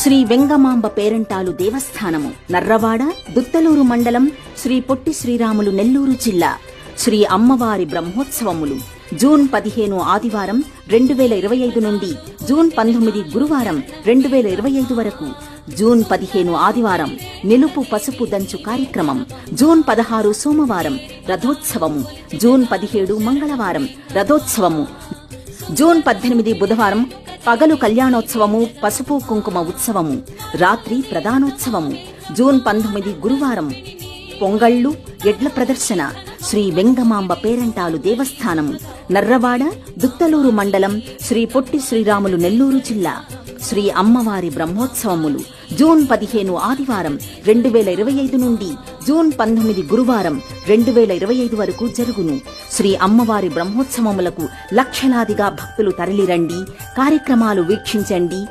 శ్రీ వెంగమాంబ పేరంటాలు దేవస్థానము నర్రవాడ దుత్తలూరు మండలం శ్రీ పొట్టి శ్రీరాములు నెల్లూరు జిల్లా. శ్రీ అమ్మవారి బ్రహ్మోత్సవములు జూన్ పదిహేను ఆదివారం రెండు వేల ఇరవై ఐదు నుండి జూన్ పంతొమ్మిది గురువారం రెండు వేల ఇరవై ఐదు వరకు. జూన్ పదిహేను ఆదివారం నిలుపు పసుపు దంచు కార్యక్రమం జూన్ పదహారు సోమవారం రథోత్సవము జూన్ పదిహేడు మంగళవారం రథోత్సవము. జూన్ పద్దెనిమిది బుధవారం పగలు కళ్యాణోత్సవము పసుపు కుంకుమ ఉత్సవము రాత్రి ప్రధానోత్సవము జూన్ పంతొమ్మిది గురువారం. పొంగళ్ళు ఎడ్ల ప్రదర్శన శ్రీ వెంగమాంబ పేరంటాలు దేవస్థానం నర్రవాడ దుత్తలూరు మండలం శ్రీ పొట్టి శ్రీరాములు నెల్లూరు జిల్లా. శ్రీ అమ్మవారి బ్రహ్మోత్సవములు. జూన్ పదిహేను ఆదివారం రెండు వేల ఇరవై ఐదు నుండి జూన్ పంతొమ్మిది గురువారం రెండు వేల ఇరవై ఐదు వరకు జరుగును. శ్రీ అమ్మవారి బ్రహ్మోత్సవములకు లక్షలాదిగా భక్తులు తరలిరండి. కార్యక్రమాలు వీక్షించండి.